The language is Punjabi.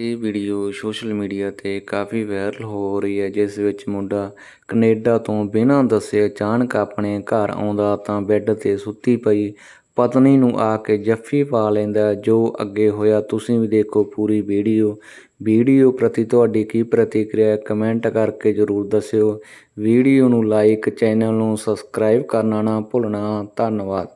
ਇਹ ਵੀਡੀਓ ਸੋਸ਼ਲ ਮੀਡੀਆ ਤੇ ਕਾਫੀ ਵਾਇਰਲ ਹੋ ਰਹੀ ਹੈ, ਜਿਸ ਵਿੱਚ ਮੁੰਡਾ ਕੈਨੇਡਾ ਤੋਂ ਬਿਨਾਂ ਦੱਸੇ ਅਚਾਨਕ ਆਪਣੇ ਘਰ ਆਉਂਦਾ ਤਾਂ ਬੈੱਡ ਤੇ ਸੁੱਤੀ ਪਈ। ਪਤਨੀ ਨੂੰ ਆ ਕੇ ਜੱਫੀ ਪਾ ਲੈਂਦਾ, ਜੋ ਅੱਗੇ ਹੋਇਆ ਤੁਸੀਂ ਵੀ ਦੇਖੋ ਪੂਰੀ ਵੀਡੀਓ। ਵੀਡੀਓ ਪ੍ਰਤੀ ਤੁਹਾਡੀ ਕੀ ਪ੍ਰਤੀਕਿਰਿਆ ਕਮੈਂਟ ਕਰਕੇ ਜਰੂਰ ਦੱਸਿਓ। ਵੀਡੀਓ ਨੂੰ ਲਾਈਕ, ਚੈਨਲ ਨੂੰ ਸਬਸਕ੍ਰਾਈਬ ਕਰਨਾ ਨਾ ਭੁੱਲਣਾ। ਧੰਨਵਾਦ।